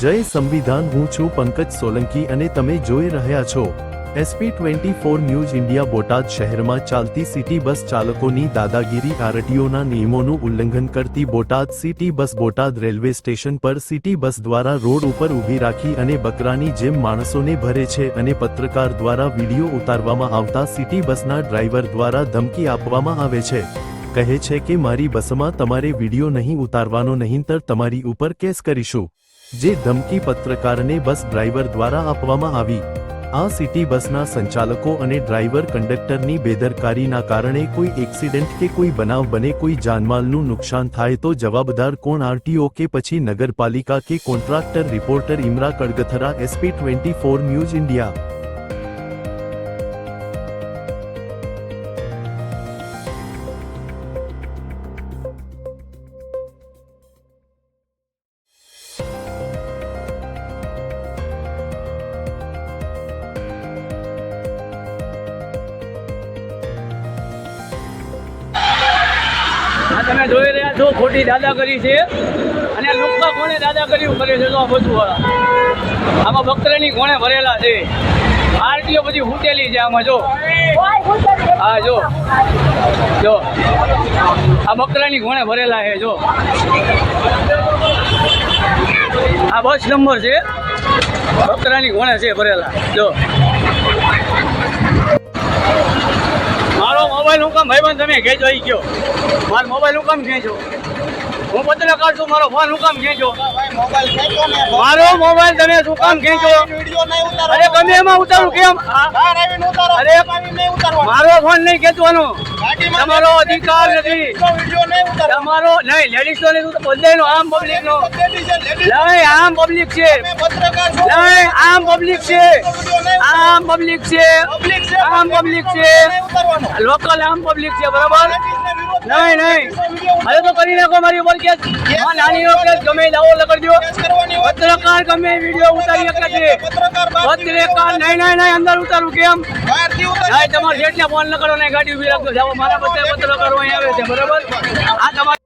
જય સંવિધાન, હું છું પંકજ સોલંકી અને તમે જોઈ રહ્યા છો SP twenty four news India Botad શહેરમાં ચાલતી સિટી બસ ચાલકોની દાદાગીરી, આરટીઓના નિયમોનું ઉલ્લંઘન કરતી Botad city bus Botad railway station પર સિટી બસ દ્વારા રોડ ઉપર ઊભી રાખી અને બકરાની જેમ માણસોને ભરે છે અને પત્રકાર દ્વારા વીડિયો ઉતારવામાં આવતા સિટી બસના ડ્રાઈવર દ્વારા ધમકી આપવામાં આવે છે. કહે છે કે, મારી બસમાં તમારે વીડિયો નહીં ઉતારવાનો, નહીંતર તમારી ઉપર કેસ કરીશું. જે ધમકી પત્રકારને બસ ડ્રાઈવર દ્વારા આપવામાં આવી. આ સિટી બસના સંચાલકો અને ડ્રાઈવર કંડક્ટરની બેદરકારીના કારણે કોઈ એક્સિડન્ટ કે કોઈ બનાવ બને કોઈ જાનમાલનું નુકસાન થાય તો જવાબદાર કોણ આરટીઓ કે પછી નગરપાલિકા કે contractor reporter Imran Kadgathara, SP twenty four news India. તમે જોઈ રહ્યા છો, ખોટી દાદાગીરી છે. અને લોકો કોણે કરી કરે છે તો આ બધું આમાં બકરાની કોણે ભરેલા છે? આરટીઓ બધી ફૂટેલી છે આમાં, જો. હા, જો. જો. આ બકરાની કોણે ભરેલા છે, જો. આ બસ નંબર છે. બકરાની કોણે છે ભરેલા, જો. મારો મોબાઈલ હું કામ ભાઈબંધ તમે ઘેજ આવી ગયો. મારો મોબાઈલ હું કામ ખેંચો? હું પત્રકાર છું મારો ફોન હું કામ ખેંચો? મારો મોબાઈલ તમે શું કામ ખેંચો? અરે તમે એમાં ઉતારું કેમ? અરે મારો ફોન નહીં ખેંચવાનો. તમારો અધિકાર નથી. તમારો નહીં લેડીઝ નહીં બધાનો આમ પબ્લિક નો. નહીં, આમ પબ્લિક છે. નહીં, આમ પબ્લિક છે. આમ પબ્લિક છે. આમ પબ્લિક છે. લોકલ આમ પબ્લિક છે, બરાબર? નહીં નહીં. હવે તો કરી નાખો મારી ઉપર કેસ. આ નાની નો કેસ ગમે દાવો લગાડી દો પત્રકાર ગમે વીડિયો ઉતારી શકે છે. પત્રકાર નહીં નહીં નહીં અંદર ઉતારું કેમ? તમારે જેટલા ફોન લગાડો ને ગાડી ઊભી રાખજો. જાઓ મારા બધા પત્રકારો અહીં આવે છે બરાબર? આ તમારે